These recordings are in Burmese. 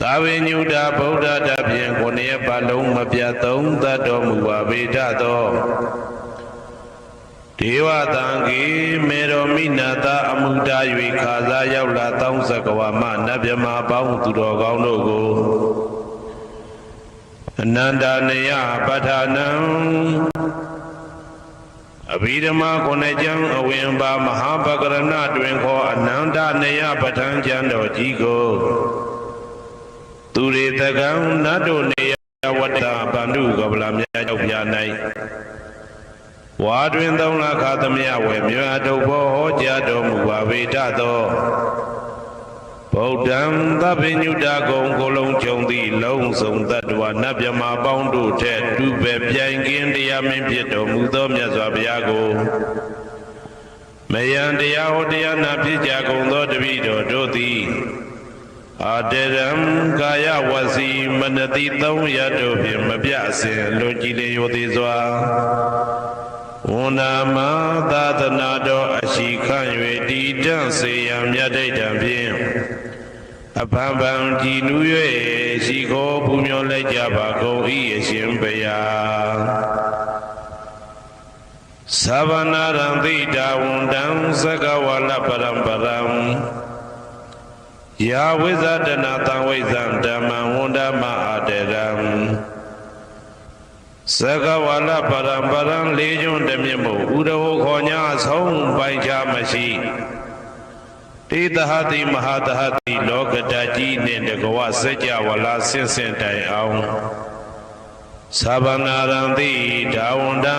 သာဝိညုတာဗုဒ္ဓတဖြင့်ကိုယ်နှစ်ပတ်လုံးမပြတ်သုံးသတ်တော်မူပါဗေဒသောဒေဝတံကေမေတော်မိနာတာအမှုတာ၍ခါစားရောက်လာတောင်းစကဝါမနတ်မြမာပေါင်းသူတော်ကောင်းတို့ကိုအနန္တနယပဋ္ဌာနံအဘိဓမ္မာခုနှစ်ကျမ်းအဝင်ပါမဟာပကရဏတွင်ခေါ်အနန္တနယပဋ္ဌာန်းကျမ်းတော်ကြီးကို သူရေတကံနတ်တို့နေယဝတ္တဗန္ဓုကပလာမြတ်ကြောက်ပြ၌ဝါတွင်သုံးလခါသမယဝေမြတ်တုဘောဟောကြားတော်မူပါဗေဒသောဗုဒ္ဓံသဗ္ဗညုတကုံကိုလုံးကြုံသည့်လုံးစုံတ attva နတ်မြမာပေါင်းတို့ထက်တူပဲပြိုင်ကင်းတရားမင်းဖြစ်တော်မူသောမြတ်စွာဘုရားကိုမယံတရားဟောတရားနာဖြစ်ကြကုန်သောတပည့်တော်တို့သည် အာတရံကာယဝစီမနတိသုံးရတို့ဖြင့်မပြအစဉ်လွန်ကြည်လျောသေးစွာဝန္နာမသာသနာတော်အရှိခန့်၍တည်တံ့စေရန်မြတ်ဒိဋ္ဌံဖြင့်အဖန်ဖန်ကြည်နူး၍ရှိခိုးပူမျောလိုက်ကြပါကုန်၏အရှင်ဘုရားသဗ္ဗနာရံတိတာဝန္တံသကဝါလပရံပရံ ယာဝိဇဒနာတံဝိဇံဓမ္မံဝန္ဒမအာတရံသကဝါလပရံပရံလေးကျွန်းတမြင့်မို့ဥဒဟောခေါ်ညာဆုံးပိုင်ချမရှိတေတဟတိမဟာတဟတိလောကတကြီးနှင့်တကဝစัจ java လာဆင့်ဆင့်တိုင်အောင်သဗ္ဗနာရံတိဒါဝန္တံ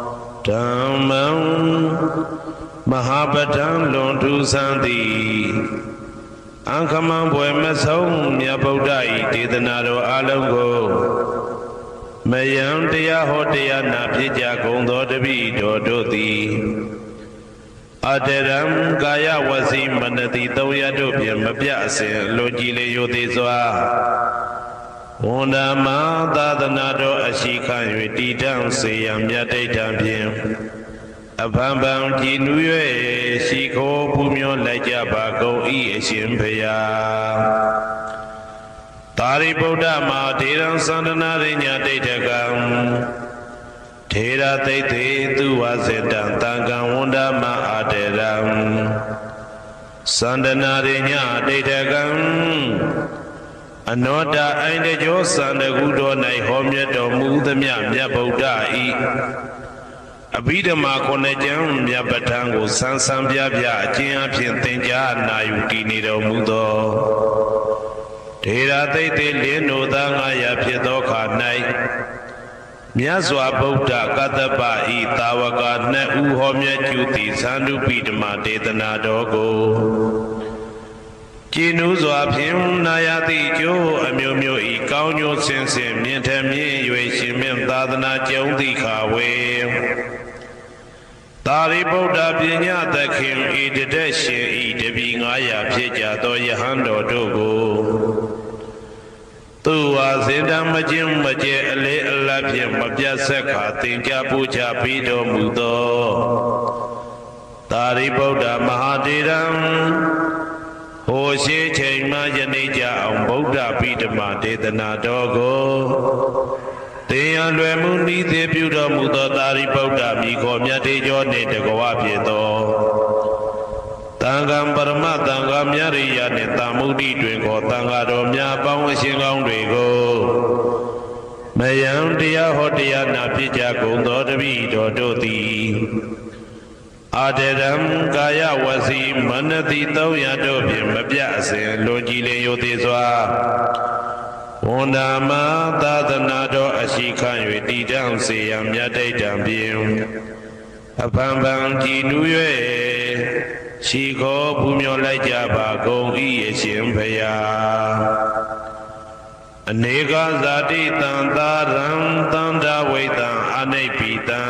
ဓမ္မံမဟာပဋ္ဌံလွန်ထူးဆန်းသည်အံခမံဘွယ်မဆုံးမြတ်ဗုဒ္ဓဤဒေသနာတော်အလုံးကိုမယံတရားဟောတရားနာဖြစ်ကြကုန်သောတပည့်တော်တို့သည်အတရံကာယဝစီမနတိသုံးရတို့ဖြင့်မပြအစဉ်လိုကြည်လေယိုသေးစွာ ဝန္ဒမသာသနာတော်အရှိခံ၍တည်တံ့စေရန်မြတ်ဒိဋ္ဌံဖြင့်အဖန်ဖန်ကြည်နူး၍ရှိခိုးပူမျောလိုက်ကြပါကုန်၏အရှင်ဘုရားသာရိပုတ္တမဟာထေရံသန္တနာရိညာဒိဋ္ဌကံထေရသိတ္တေသူဝစေတံတံကံဝန္ဒမအာတေရံသန္တနာရိညာဒိဋ္ဌကံ အနောတအိုင်တကြောသန္တကုတော်၌ဟောမြတ်တော်မူသမျှမြတ်ဗုဒ္ဓဤအဘိဓမ္မာခုနှစ်ကျမ်းမြတ်ပဋ္ဌာန်းကိုဆန်းဆန်းပြပြအကျဉ်းအဖြစ်သင်ကြားနာယူတည်နေတော်မူသောဒေရာသိတ္တေလင်းတို့သား900ဖြစ်သောခါ၌မြတ်စွာဘုရားကတ္တပဤတာဝကနှစ်ဦးဟောမြတ်ကျူသည်သန္ဓုပိဓမ္မာဒေသနာတော်ကို ကျင်းဥစွာဖြင့်နာယတိကျိုးအမျိုးမျိုးဤကောင်းကျိုးဆင်းဆင်းမြင့်ထမြင့်၍ရှင်မြတ်သာသနာကျုံသည့်ခါဝေသာရိပုတ္တပညာသခင်ဤတတက်ရှင်ဤတပီ900ဖြစ်ကြသောယဟန်တော်တို့ကိုသူဝါစင်တမချင်းမကျဲအလေးအလတ်ဖြင့်မပြတ်ဆက်ခါသင်ကြပူချပြီးတော်မူသောသာရိပုတ္တမဟာတေရံ ဟိုရှိချိန်မှယနေ့ကြအောင်ဗုဒ္ဓပိဓမ္မာဒေသနာတော်ကိုတေယံလွယ်မှုဤသေးပြုတော်မူသောသာရိပုတ္တမိခေါ်မြတ်တေကျော်နှင့်တကဝဖြစ်သောတန်ခံပရမတန်ခါမြရိယနှင့်တာမုဒ္ဒိတွင်ခေါ်တန်ခါတော်များပေါင်းအရှင်ကောင်းတွေကိုမယံတရားဟောတရားနာဖြစ်ကြကုန်သောတပည့်တော်တို့သည် အာတရံကာယဝစီမနတိသုံးရတို့ဖြင့်မပြအစဉ်လွန်ကြည်လင်ယိုသေးစွာဝန္ဒာမသာသနာတော်အရှိခံ၍တည်တံ့စေရန်မြတ်ဒိဋ္ဌံဖြင့်အဖန်ဖန်ကြည်နူး၍ရှိခေါ်ပူမျောလိုက်ကြပါကုန်၏အရှင်ဘုရားအနေကဇာတိတံသာရံတန္တဝိတံအနိပိတံ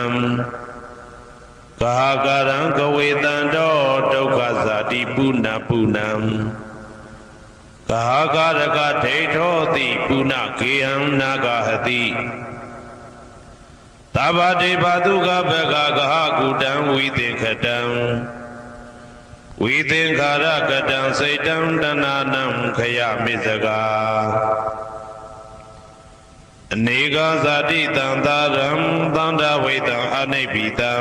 ကာကရံကဝေတံတောဒုက္ခဇာတိပုဏ္ဏပုဏ္ဏံကာကရကဒိဋ္ဌောတိပုဏ္ဏကေယံနာဂဟတိသဗ္ဗတေဘတုကဘကကဟကုတံဝိသင်္ခတံဝိသင်္ခာရကတံစိတ်တံတဏနံခယမိစကာအနေကဇာတိတံသာရံသန္တဝိတံအနိပိတံ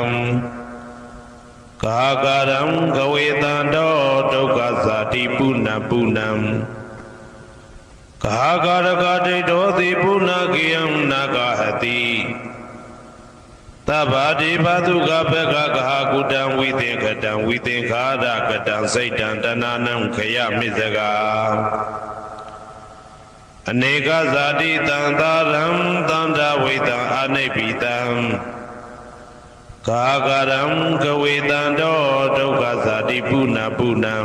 ကာကရံကဝေတံတောဒုက္ခဇာတိပုဏ္ဏပုဏ္ဏံကာကရကတိတောတိပုဏ္ဏကေယံနာဂဟတိသဗ္ဗတိဘသုကဘကကဟာကုတံဝိသင်္ခတံဝိသင်္ခာရကတံစိတ်တံတဏနံခယမိစကာအနေကဇာတိတံသာရံတန္တဝိတံအနိပိတံ ကာကရံကဝေတံတောဒုက္ခဇာတိပုဏ္ဏပုဏ္ဏံ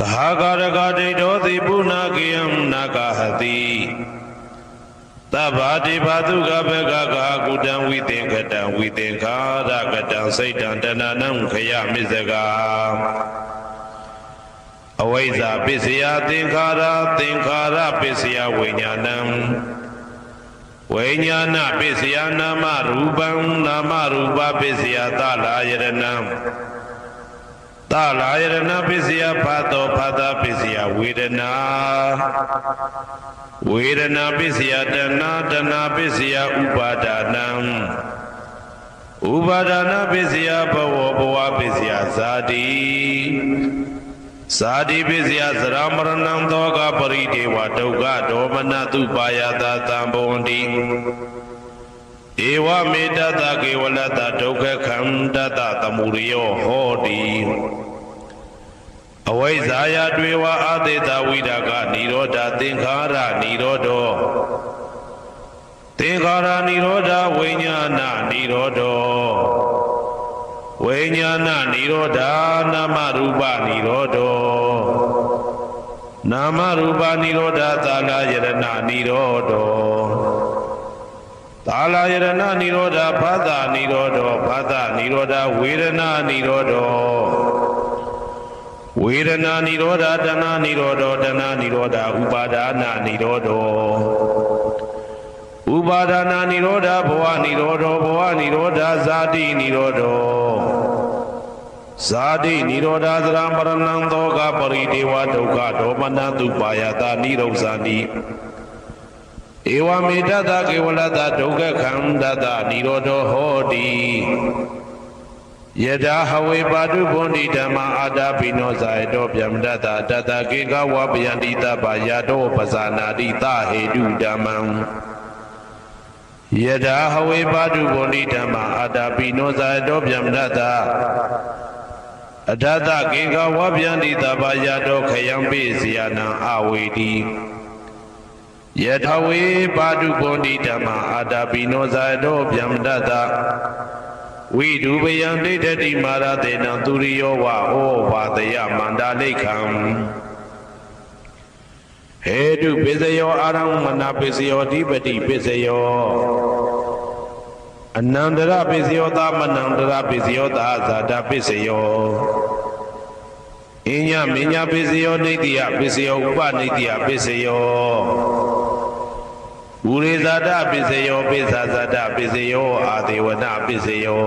ကာကရကတိတောတိပုဏ္ဏကေယံနာဂဟတိသဗ္ဗတိဘာတုကဘကကာကုတံဝိသင်္ခတံဝိသင်္ခာရကတံစိတ်တံတဏနံခယမိစကာအဝိဇ္ဇာပစ္စယသင်္ခါရသင်္ခါရပစ္စယဝိညာဏံ ဝိညာဏပစ္စယနာမရူပံနာမရူပပစ္စယသလာယရဏံသလာယရဏပစ္စယဖတ်တော်ဖတ်တာပစ္စယဝေဒနာဝေဒနာပစ္စယတဏတဏပစ္စယဥပါဒနံဥပါဒနာပစ္စယဘဝဘဝပစ္စယဇာတိ သာတိပိစယသရမရဏံသောကပရိဒေဝဒုက္ခဒေါမနတုပါယတာတံဘုံတိဧဝမေတ္တကေဝလတဒုက္ခခန္တတသမုရိယောဟောတိအဝိဇ္ဇာယတွေဝအတေတဝိဒကနိရောဓသင်္ခါရနိရောဓောသင်္ခါရနိရောဓဝိညာဏနိရောဓော ဝိညာဏនិရောဓနာမရူပនិရောဓောနာမရူပនិရောဓသာလယရဏនិရောဓောသာလယရဏនិရောဓဘာသာនិရောဓောဘာသာនិရောဓဝေဒနာនិရောဓောဝေဒနာនិရောဓတဏនិရောဓတဏនិရောဓဥပါဒာနာនិရောဓော ဥပါဒနာនិရောဓဘဝនិရောဓဘဝនិရောဓဇာတိនិရောဓဇာတိនិရောဓသရမရဏံသောကပရိဒေဝဒုက္ခဒေါမနတုပါယတာនិရောဇာတိဧဝမေတ္တကေဝလတ္တဒုက္ခခန္တတនិရောဓဟောတိယထာဟဝေပါတုဘုန်ဒီဓမ္မာအာတာပိနောဇာယတောဗျမတတတတကေကဝပယန္တိတပယတောပဇာနာတိသဟေတုဓမ္မံ ယထာဟဝေပါတုဘုန်ဒီဓမ္မာအာတာပိနောဇာယတောဗျမတတအထတကေကဝပယန္တိတပယတောခယံပိစီယနာအဝေတိယထာဝေပါတုဘုန်ဒီဓမ္မာအာတာပိနောဇာယတောဗျမတတဝိဒုပယံဒိဋ္ဌတိမာရတေနံသူရိယောဝဩဘာတယမန္တာလိခံဟေတုပိစယောအာရမဏပိစယောဓိပတိပိစယော အနန္တရပိစယောသမနန္တရပိစယောသာဇာတပိစယောအညမညာပိစယောနေတိယပိစယောဥပနေတိယပိစယောဘူရိဇာတပစ္စယောပိဇာဇာတပစ္စယောအာဒေဝနပစ္စယော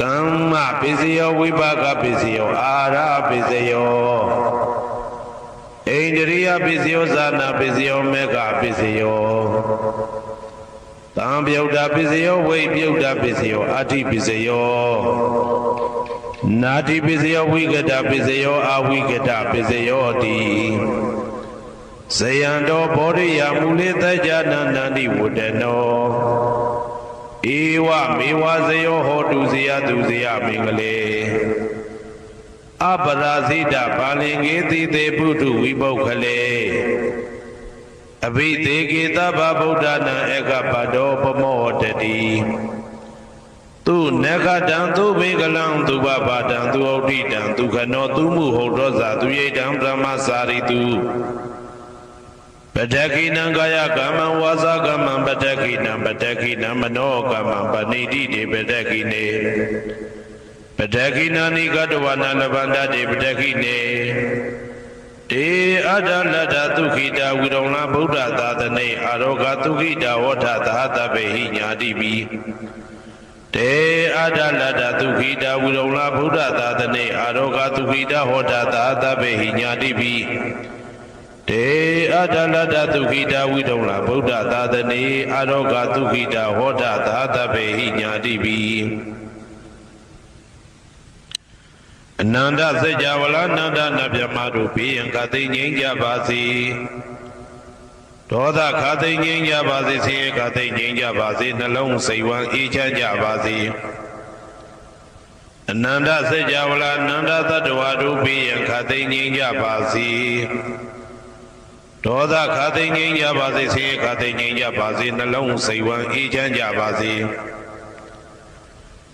ကမ္မပစ္စယောဝိပါကပစ္စယောအာရပစ္စယောဣန္ဒြိယပစ္စယောဇာနာပစ္စယောမေဃပစ္စယော တံပြုတ်တာပစ္စယောဝိပြုတ်တာပစ္စယောအာတိပစ္စယောနာတိပစ္စယောဝိကတပစ္စယောအာဝိကတပစ္စယောတိဇယံတော်ဘောရိယမူလေတကြနန္တန္တိဝတ္တနောဧဝမေဝဇယောဟောတုဇယသူဇယမင်္ဂလေအပရာဇိတပါလင်္ကေတိတေပုထုဝိပုခလေ အဘိသေကေတဗ္ဗဗုဒ္ဓနာဧကပတောပမောတတိသူနဂတံသူဘေကလံသူဘဘာတံသူဩဋ္ဌိတံသူခနောသူမှုဟုတ်သောဇာသူယိတံဗြဟ္မစာရိတုပတခိနံကာယကမ္မံဝါစာကမ္မံပတခိနံပတခိနံမနောကမ္မံပဏိတိတေပတခိနေပတခိနာနိကတဝနာလဗန္တတေပတခိနေ တေအတ္တလတ္တသုခိတာဝိရုံလဗုဒ္ဓသာသနေအာရောဂသုခိတာဝဋ္ဌသာသဗ္ဗေဟိညာတိပိတေအတ္တလတ္တသုခိတာဝိရုံလဗုဒ္ဓသာသနေအာရောဂသုခိတာဟောတာသာသဗ္ဗေဟိညာတိပိတေအတ္တလတ္တသုခိတာဝိရုံလဗုဒ္ဓသာသနေအာရောဂသုခိတာဟောတာသာသဗ္ဗေဟိညာတိပိ အနန္တစัจ java လာနန္ဒနဗျမတို့ဘေးရန်ကသိငြိမ်းကြပါစေဒေါသခါသိငြိမ်းကြပါစေဆင်းရဲခါသိငြိမ်းကြပါစေနှလုံးစိတ်ဝမ်းအေးချမ်းကြပါစေအနန္တစัจ java လာနန္ဒသတ္တဝါတို့ဘေးရန်ခါသိငြိမ်းကြပါစေဒေါသခါသိငြိမ်းကြပါစေဆင်းရဲခါသိငြိမ်းကြပါစေနှလုံးစိတ်ဝမ်းအေးချမ်းကြပါစေ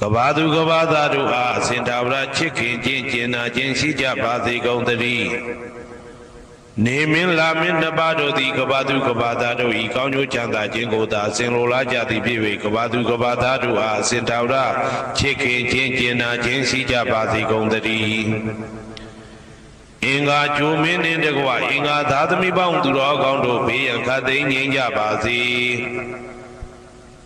ကဘာသူကဘာသားတို့အားအစဉ်တာဝရချစ်ခင်ခြင်းကျင်နာခြင်းရှိကြပါစေကုန်သတည်းနေမင်းလာမင်းနှစ်ပါးတို့သည်ကဘာသူကဘာသားတို့ဤကောင်းကျိုးချမ်းသာခြင်းကိုသာအစဉ်လိုလားကြသည်ဖြစ်၍ကဘာသူကဘာသားတို့အားအစဉ်တာဝရချစ်ခင်ခြင်းကျင်နာခြင်းရှိကြပါစေကုန်သတည်းအင်္ဂါကျိုမင်းနှင့်တကွအင်္ဂါသာသမီပေါင်းသူတော်ကောင်းတို့ဘေးရန်ခတ်သိမ်းငြိမ်းကြပါစေ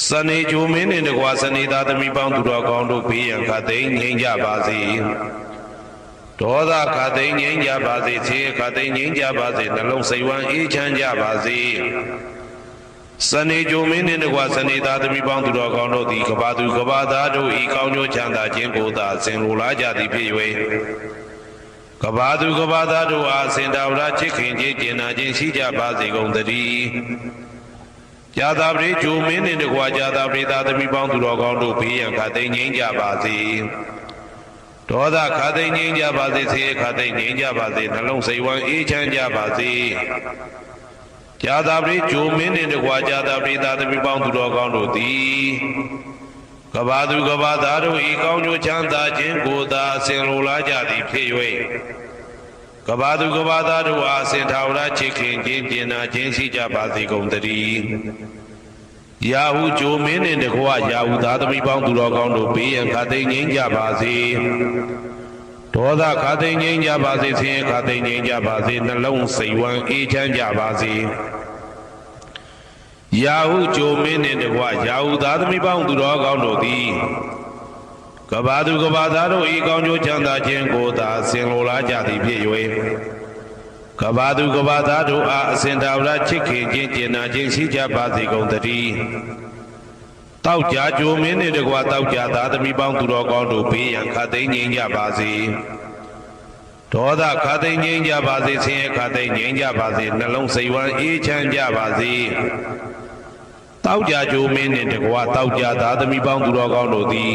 စနေဂျိုမင်းနှင့်တကွာစနေသားသမီးပေါင်းသူတော်ကောင်းတို့ဘေးရန်ခတ်သိမ်းငြိမ်းကြပါစေဒေါသခတ်သိမ်းငြိမ်းကြပါစေဆေးခတ်သိမ်းငြိမ်းကြပါစေနှလုံးစိတ်ဝမ်းအေးချမ်းကြပါစေစနေဂျိုမင်းနှင့်တကွာစနေသားသမီးပေါင်းသူတော်ကောင်းတို့သည်ကဘာသူကဘာသားတို့ဤကောင်းကျိုးချမ်းသာခြင်းကိုသာဆင်လိုလားကြသည်ဖြစ်၍ကဘာသူကဘာသားတို့အားစင်တာဝရချစ်ခင်ခြင်းကျင်နာခြင်းရှိကြပါစေကုန်သတည်း။ ကြာသာပရိဂျိုမင်းနှင့်တကွာကြာသာပရိသာသမီပေါင်းသူတော်ကောင်းတို့ဘေးရန်ခတ်သိမ်းငြိမ်းကြပါစေ။ဒေါသခတ်သိမ်းငြိမ်းကြပါစေဆေးခတ်သိမ်းငြိမ်းကြပါစေနှလုံးစိတ်ဝမ်းအေးချမ်းကြပါစေ။ကြာသာပရိဂျိုမင်းနှင့်တကွာကြာသာပရိသာသမီပေါင်းသူတော်ကောင်းတို့သည်ကဘာသူကဘာသားတို့ဤကောင်းကျိုးချမ်းသာခြင်းကိုသာအစဉ်လိုလားကြသည်ဖြစ်၍ ကဘာသူကဘာသားတို့အားအစဉ်ထာဝရချစ်ခင်ခြင်းပြင်နာခြင်းရှိကြပါစေကုန်သတည်းယာဟုဂျိုမင်းနှင့်တကွယာဟုသားသမီးပေါင်းသူတော်ကောင်းတို့ဘေးရန်ခတ်သိမ်းငြိမ်းကြပါစေဒေါသခတ်သိမ်းငြိမ်းကြပါစေဆင်းရဲခတ်သိမ်းငြိမ်းကြပါစေနှလုံးစိတ်ဝမ်းအေးချမ်းကြပါစေယာဟုကြိုမင်းနှင့်တကွယာဟုသားသမီးပေါင်းသူတော်ကောင်းတို့သည် ကဘာသူကဘာသားတို့ဤကောင်းကျိုးချမ်းသာခြင်းကိုသာဆင်လိုလားကြသည်ဖြစ်၍ကကဘာသူကဘာသားတို့အားအစဉ်တော်ရချစ်ခင်ခြင်းကျင်နာခြင်းရှိကြပါစေကုန်သတည်းတောက်ကြကြိုမင်းနှင့်တကွာတောက်ကြသားသမီးပေါင်းသူတော်ကောင်းတို့ဘေးရန်ခတ်သိမ်းငြိမ်းကြပါစေဒေါသခတ်သိမ်းငြိမ်းကြပါစေဆင်းရဲခတ်သိမ်းငြိမ်းကြပါစေနှလုံးစိတ်ဝမ်းအေးချမ်းကြပါစေတောက်ကြကြိုမင်းနှင့်တကွာတောက်ကြသားသမီးပေါင်းသူတော်ကောင်းတို့သည်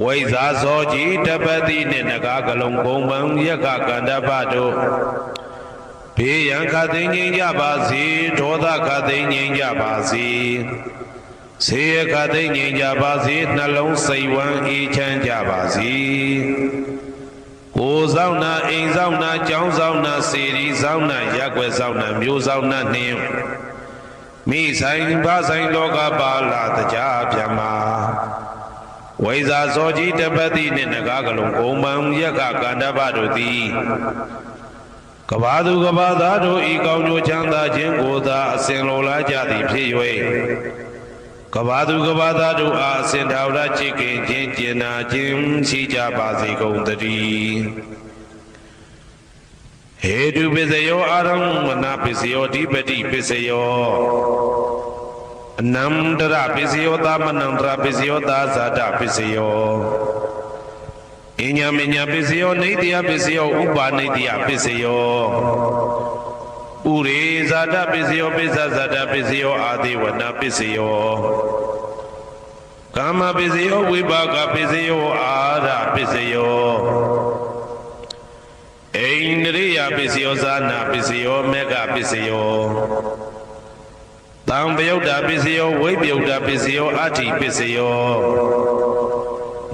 ဝိဇာဇောကြီးတပတိနှင့်နဂါကလုံးဘုံပံယက္ခကန္တပတို့ဘေးရန်ခတ်သိမ်းငြိမ်းကြပါစေဒေါသခတ်သိမ်းငြိမ်းကြပါစေဆေးရခတ်သိမ်းငြိမ်းကြပါစေနှလုံးစိတ်ဝမ်းအေးချမ်းကြပါစေကိုယ်ဆောင်နာအိမ်ဆောင်နာကျောင်းဆောင်နာစေရီဆောင်နာရက်ွယ်ဆောင်နာမျိုးဆောင်နာနှင့်မိဆိုင်ဘာဆိုင်လောကပါလာတကြပြမ ဝိဇာဇောကြီးတပတိနှင့်နဂါကလုံးဂုံမံယက္ခကန္တပတို့သည်ကဘာသူကဘာသားတို့ဤကောင်းကျိုးချမ်းသာခြင်းကိုသာအစဉ်လိုလားကြသည်ဖြစ်၍ကဘာသူကဘာသားတို့အားအစဉ်တော်ရချစ်ခင်ခြင်းကျင်နာခြင်းရှိကြပါစေကုန်သတည်းဟေတုပစ္စယောအာရမဏပစ္စယောဓိပတိပစ္စယော အနန္တရပစ္စယောသမနန္တရပစ္စယောသာဇာတပစ္စယောအညာမညာပစ္စယောနေတယပစ္စယောဥပါနေတယပစ္စယောဥရေဇာတပစ္စယောပိစ္ဆဇာတပစ္စယောအာတိဝနပစ္စယောကာမပစ္စယောဝိပါကပစ္စယောအာရပစ္စယောအိန္ဒြိယပစ္စယောဇာနာပစ္စယောမေဃပစ္စယော တံပယုတ်တာပစ္စယောဝိပယုတ်တာပစ္စယောအဋ္ဌိပစ္စယော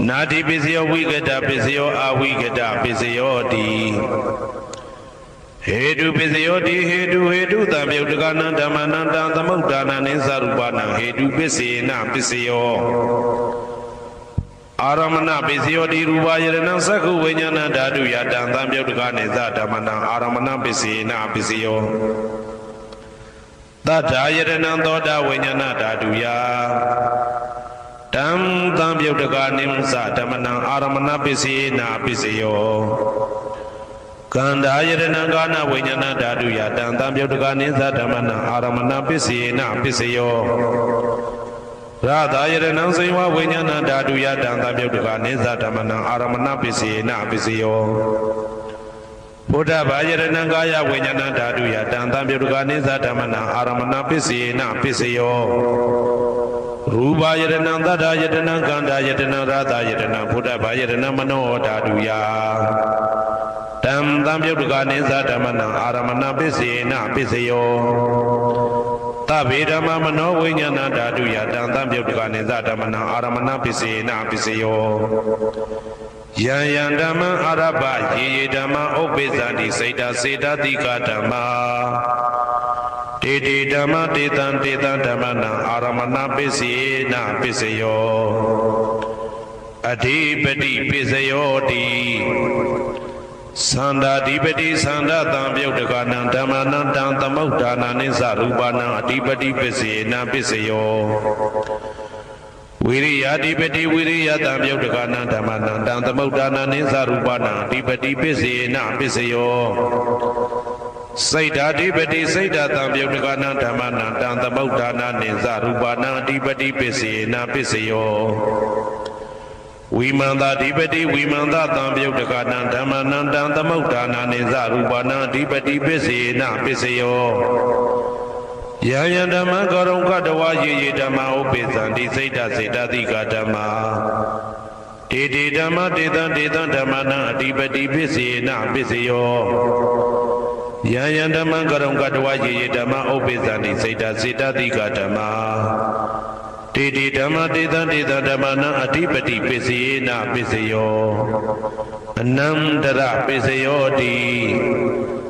နာတိပစ္စယောဝိကတပစ္စယောအဝိကတပစ္စယောတိဟေတုပစ္စယောတိဟေတုဟေတုတံပယုတ်တကနံဓမ္မနံတံသမုဒ္ဒါနံနိသရူပနံဟေတုပစ္စေနပစ္စယောအာရမဏပစ္စယောတိရူပယရဏသက္ခုဝိညာဏဓာတုယတံသံပယုတ်တကနိသဓမ္မနံအာရမဏပစ္စေနပစ္စယော တထာယရဏံသောတာဝိညာဏဓာတုယတံသံပြုတ်တကနိမသဓမ္မနံအာရမဏပစ္စေနာပစ္စယောကန္တာယရဏကာနဝိညာဏဓာတုယတံသံပြုတ်တကနိသဓမ္မနံအာရမဏပစ္စေနာပစ္စယောရသာယရဏံစေဝဝိညာဏဓာတုယတံသံပြုတ်တကနိသဓမ္မနံအာရမဏပစ္စေနာပစ္စယော ဘုဒ္ဓဘာယရဏံကာယဝိညာဏဓာတုယတံသံပြုတ်တကနိသဓမ္မနံအာရမဏပစ္စေနာပစ္စယောရူပယတနံသတ္တယတနံကန္တာယတနံရသယတနံဘုဒ္ဓဘာယတနံမနောဓာတုယတံသံပြုတ်တကနိသဓမ္မနံအာရမဏပစ္စေနပစ္စယောသဗ္ဗေဓမ္မမနောဝိညာဏဓာတုယတံသံပြုတ်တကနိသဓမ္မနံအာရမဏပစ္စေနပစ္စယော ယံယံဓမ္မအာရပယေယေဓမ္မဥပ္ပိသန္တိစိတ်တစေတတိကဓမ္မာတေတေဓမ္မတေတံတေတံဓမ္မနံအာရမဏပစ္စေနပစ္စယောအဓိပတိပစ္စယောတိသန္တာဓိပတိသန္တာတံပြုတ်တကနံဓမ္မနံတံသမုဋ္ဌာနာနိသရူပနံအဓိပတိပစ္စေနပစ္စယော ဝိရိယဓိပတိဝိရိယတံပြုတ်တကနံဓမ္မနံတံသမုဋ္ဌာနာနိသရူပနံအဓိပတိပစ္စေနပစ္စယောစိတ်ဓာတိပတိစိတ်ဓာတံပြုတ်တကနာဓမ္မနာတံသမုဋ္ဌာနာနိသရူပနာအဓိပတိပစ္စေနာပစ္စယောဝိမန္တာဓိပတိဝိမန္တာတံပြုတ်တကနာဓမ္မနာတံသမုဋ္ဌာနာနိသရူပနာအဓိပတိပစ္စေနာပစ္စယော ယံယံဓမ္မကရုံကတဝယေယေဓမ္မဥပိသံတိစိတ်ဓာစေတတိကဓမ္မာတေတေဓမ္မတေတံတေတံဓမ္မနာအဓိပတိပစ္စေနာပစ္စယောယံယံဓမ္မကရုံကတဝယေယေဓမ္မဥပိသန္တိစေတစေတတိကဓမ္မာတေတိဓမ္မတေတံတေတံဓမ္မနံအဓိပတိပစ္စယေနပစ္စယောအနန္တရပစ္စယောတိ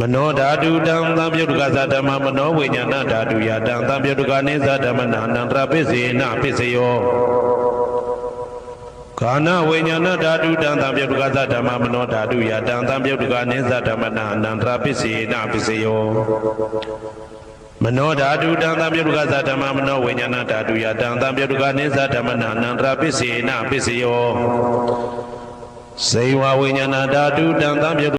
မနောဓာတုတံသံပြုတ်တကသဓမ္မမနောဝိညာဏဓာတုယတံသံပြုတ်တကနေသဓမ္မနာအနန္တရပစ္စေနပစ္စယောကာနဝိညာဏဓာတုတံသံပြုတ်တကသဓမ္မမနောဓာတုယတံသံပြုတ်တကနေသဓမ္မနာအနန္တရပစ္စေနပစ္စယောမနောဓာတုတံသံပြုတ်တကသဓမ္မမနောဝိညာဏဓာတုယတံသံပြုတ်တကနေသဓမ္မနာအနန္တရပစ္စေနပစ္စယောဇေဝဝိညာဏဓာတုတံသံပြုတ်